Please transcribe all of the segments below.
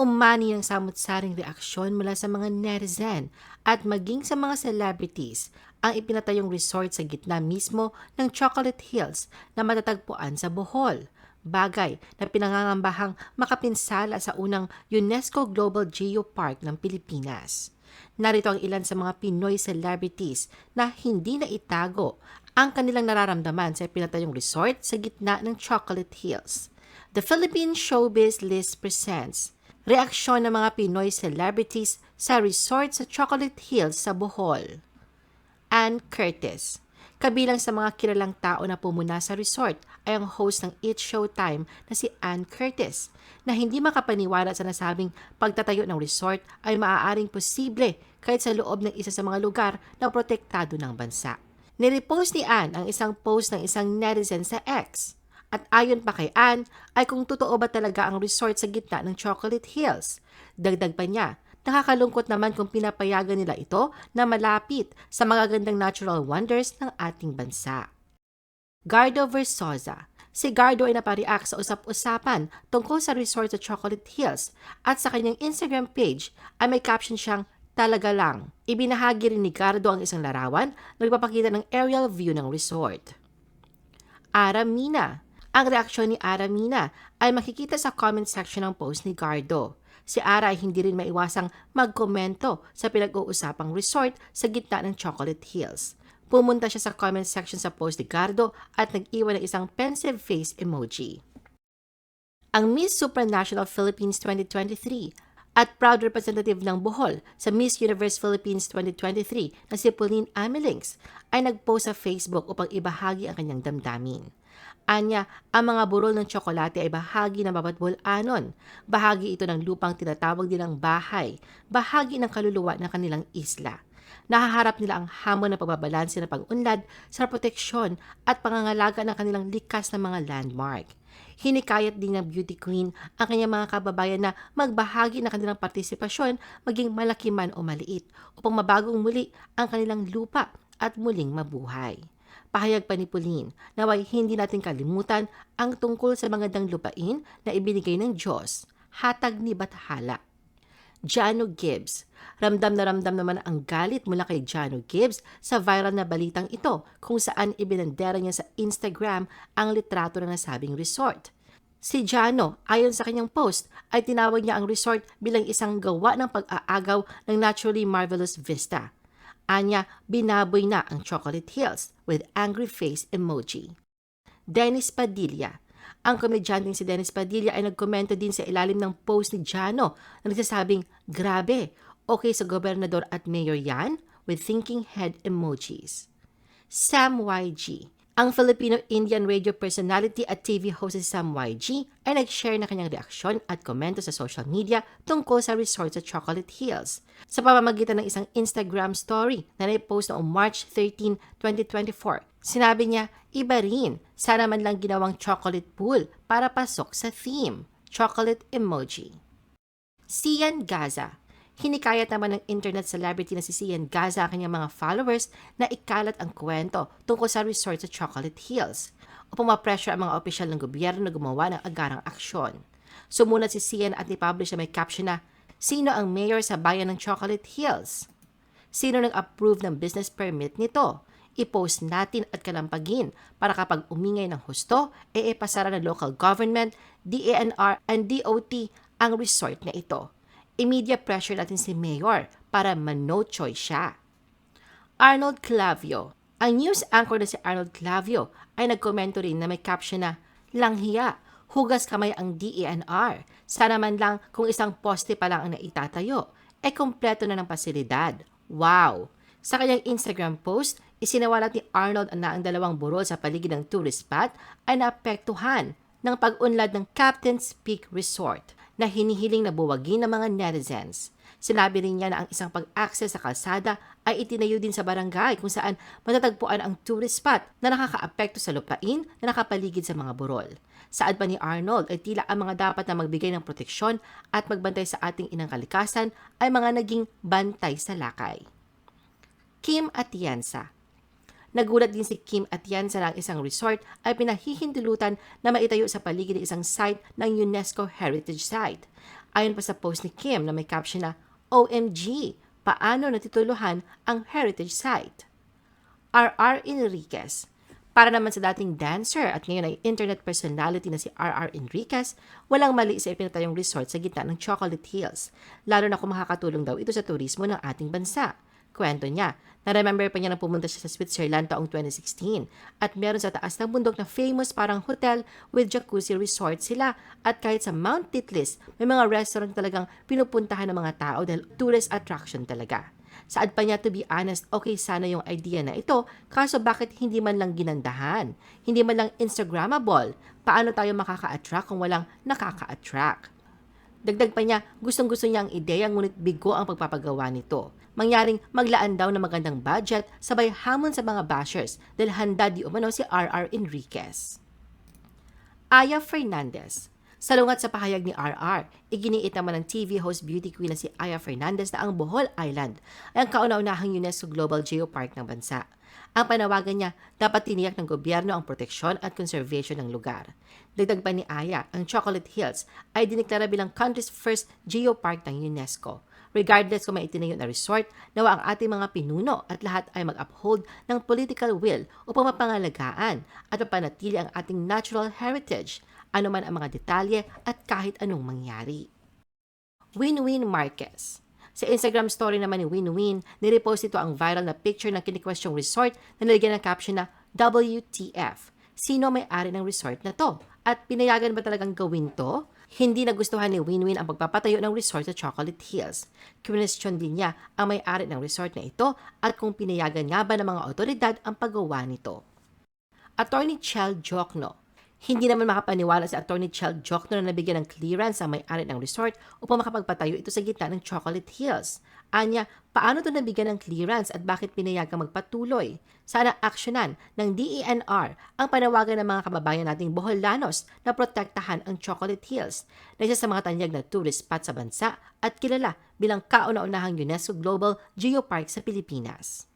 umani ng samot-saring reaksyon mula sa mga netizen at maging sa mga celebrities ang ipinatayong resort sa gitna mismo ng Chocolate Hills na matatagpuan sa Bohol. Bagay na pinangangambahang makapinsala sa unang UNESCO Global Geopark ng Pilipinas. Narito ang ilan sa mga Pinoy celebrities na hindi na itago ang kanilang nararamdaman sa pinatayong resort sa gitna ng Chocolate Hills. The Philippine Showbiz List presents Reaksyon ng mga Pinoy celebrities sa resort sa Chocolate Hills sa Bohol. Ann Curtis. Kabilang sa mga kilalang tao na pumuna sa resort ay ang host ng It Showtime na si Ann Curtis na hindi makapaniwala sa nasabing pagtatayo ng resort ay maaaring posible kahit sa loob ng isa sa mga lugar na protektado ng bansa. Nirepost ni Ann ang isang post ng isang netizen sa X. At ayon pa kay Ann, ay kung totoo ba talaga ang resort sa gitna ng Chocolate Hills. Dagdag pa niya, nakakalungkot naman kung pinapayagan nila ito na malapit sa magagandang natural wonders ng ating bansa. Gardo Versosa Si Gardo ay napareact sa usap-usapan tungkol sa resort sa Chocolate Hills at sa kanyang Instagram page ay may caption siyang talaga lang. Ibinahagi rin ni Gardo ang isang larawan na nagpapakita ng aerial view ng resort. Aramina ang reaksyon ni Ara Mina ay makikita sa comment section ng post ni Gardo. Si Ara ay hindi rin maiwasang magkomento sa pinag-uusapang resort sa gitna ng Chocolate Hills. Pumunta siya sa comment section sa post ni Gardo at nag-iwan ng isang pensive face emoji. Ang Miss Supranational Philippines 2023 at proud representative ng Bohol sa Miss Universe Philippines 2023 na si Pauline Amelings ay nagpost sa Facebook upang ibahagi ang kanyang damdamin. Anya, ang mga burol ng tsokolate ay bahagi ng babatbol-anon. Bahagi ito ng lupang tinatawag nilang bahay. Bahagi ng kaluluwa ng kanilang isla. Nahaharap nila ang hamon ng pagbabalanse ng pag-unlad sa proteksyon at pangangalaga ng kanilang likas na mga landmark. Hinikayat din ng beauty queen ang kanyang mga kababayan na magbahagi ng kanilang partisipasyon maging malaki man o maliit upang mabagong muli ang kanilang lupa at muling mabuhay. Pahayag pa ni Pauline, naway hindi natin kalimutan ang tungkol sa mga lupain na ibinigay ng Diyos, hatag ni Bathala. Jano Gibbs. Ramdam na ramdam naman ang galit mula kay Jano Gibbs sa viral na balitang ito kung saan ibinandera niya sa Instagram ang litrato ng nasabing resort. Si Jano, ayon sa kanyang post, ay tinawag niya ang resort bilang isang gawa ng pag-aagaw ng naturally marvelous vista. Anya, binaboy na ang Chocolate Hills with angry face emoji. Dennis Padilla. Ang komedyanteng si Dennis Padilla ay nagkomento din sa ilalim ng post ni Jano na nagsasabing, Grabe, okay sa gobernador at mayor yan? With thinking head emojis. Sam YG. Ang Filipino-Indian radio personality at TV host si Sam YG ay nag-share na kanyang reaksyon at komento sa social media tungkol sa resort sa Chocolate Hills. Sa pamamagitan ng isang Instagram story na naipost noong March 13, 2024, sinabi niya, iba rin, sana man lang ginawang chocolate pool para pasok sa theme. Chocolate emoji. Sian Gaza Hinikayat naman ng internet celebrity na si Sian Gaza ang kanyang mga followers na ikalat ang kwento tungkol sa resort sa Chocolate Hills upang ma-pressure ang mga opisyal ng gobyerno na gumawa ng agarang aksyon. Sumunod si Sian at ni-publish na may caption na, Sino ang mayor sa bayan ng Chocolate Hills? Sino nag-approve ng business permit nito? I-post natin at kalampagin para kapag umingay ng husto, e ipasara ng local government, DANR, and DOT ang resort na ito immediate pressure natin si Mayor para man-no choice siya. Arnold Clavio. Ang news anchor na si Arnold Clavio ay nagkomento rin na may caption na, Langhiya, hugas kamay ang DENR. Sana man lang kung isang poste pa lang ang naitatayo, ay kompleto na ng pasilidad. Wow! Sa kanyang Instagram post, isinawalat ni Arnold na ang dalawang burol sa paligid ng tourist spot ay naapektuhan ng pag-unlad ng Captain's Peak Resort na hinihiling na buwagin ng mga netizens. Sinabi rin niya na ang isang pag-access sa kalsada ay itinayo din sa barangay kung saan matatagpuan ang tourist spot na nakakaapekto sa lupain na nakapaligid sa mga burol. Saad pa ni Arnold ay tila ang mga dapat na magbigay ng proteksyon at magbantay sa ating inang kalikasan ay mga naging bantay sa lakay. Kim Atienza Nagulat din si Kim Atienza na ang isang resort ay pinahihintulutan na maitayo sa paligid ng isang site ng UNESCO Heritage Site. Ayon pa sa post ni Kim na may caption na, OMG, paano natituluhan ang heritage site? RR Enriquez. Para naman sa dating dancer at ngayon ay internet personality na si RR Enriquez, walang mali sa ipinatayong resort sa gitna ng Chocolate Hills, lalo na kung makakatulong daw ito sa turismo ng ating bansa. Kwento niya, na-remember pa niya na pumunta siya sa Switzerland taong 2016 at meron sa taas ng bundok na famous parang hotel with jacuzzi resort sila at kahit sa Mount Titlis, may mga restaurant talagang pinupuntahan ng mga tao dahil tourist attraction talaga. Saad pa niya, to be honest, okay sana yung idea na ito, kaso bakit hindi man lang ginandahan? Hindi man lang Instagrammable? Paano tayo makaka-attract kung walang nakaka-attract? Dagdag pa niya, gustong-gusto niya ang ideya ngunit bigo ang pagpapagawa nito. Mangyaring maglaan daw ng magandang budget sabay hamon sa mga bashers dahil handa di umano si RR Enriquez. Aya Fernandez Salungat sa pahayag ni RR, iginiit naman ng TV host beauty queen na si Aya Fernandez na ang Bohol Island ay ang kauna-unahang UNESCO Global Geopark ng bansa. Ang panawagan niya, dapat tiniyak ng gobyerno ang proteksyon at conservation ng lugar. Dagdag pa ni Aya, ang Chocolate Hills ay diniklara bilang country's first geopark ng UNESCO. Regardless kung may na resort, nawa ang ating mga pinuno at lahat ay mag-uphold ng political will upang mapangalagaan at mapanatili ang ating natural heritage, anuman ang mga detalye at kahit anong mangyari. Win-Win Marquez sa Instagram story naman ni Win-Win, nirepost ito ang viral na picture ng kinikwestyong resort na nilagyan ng caption na WTF. Sino may-ari ng resort na to? At pinayagan ba talagang gawin to? Hindi nagustuhan ni Win-Win ang pagpapatayo ng resort sa Chocolate Hills. Question din niya ang may-ari ng resort na ito at kung pinayagan nga ba ng mga otoridad ang paggawa nito. Attorney Chel Jokno hindi naman makapaniwala si Attorney Chel Jokno na nabigyan ng clearance ang may-ari ng resort upang makapagpatayo ito sa gitna ng Chocolate Hills. Anya, paano ito nabigyan ng clearance at bakit pinayagang magpatuloy? Sana aksyonan ng DENR ang panawagan ng mga kababayan nating Boholanos na protektahan ang Chocolate Hills na isa sa mga tanyag na tourist spot sa bansa at kilala bilang kauna-unahang UNESCO Global Geopark sa Pilipinas.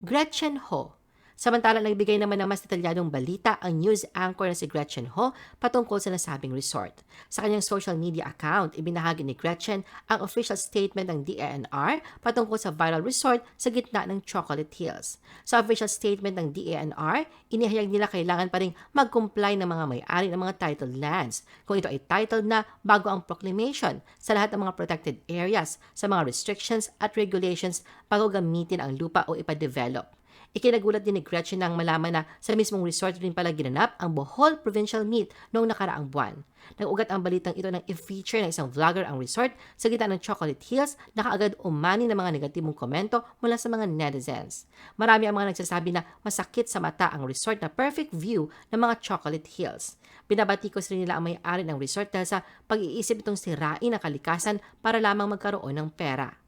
Gretchen Ho Samantalang nagbigay naman ng mas detalyadong balita ang news anchor na si Gretchen Ho patungkol sa nasabing resort. Sa kanyang social media account, ibinahagi ni Gretchen ang official statement ng DENR patungkol sa viral resort sa gitna ng Chocolate Hills. Sa official statement ng DENR, inihayag nila kailangan pa rin mag-comply ng mga may-ari ng mga titled lands. Kung ito ay titled na bago ang proclamation sa lahat ng mga protected areas sa mga restrictions at regulations bago gamitin ang lupa o ipadevelop. Ikinagulat din ni Gretchen nang malaman na sa mismong resort rin pala ginanap ang Bohol Provincial Meet noong nakaraang buwan. Nag-ugat ang balitang ito ng i-feature ng isang vlogger ang resort sa gitna ng Chocolate Hills na kaagad umani ng mga negatibong komento mula sa mga netizens. Marami ang mga nagsasabi na masakit sa mata ang resort na perfect view ng mga Chocolate Hills. Binabatikos rin nila ang may-ari ng resort dahil sa pag-iisip itong sirain ang kalikasan para lamang magkaroon ng pera.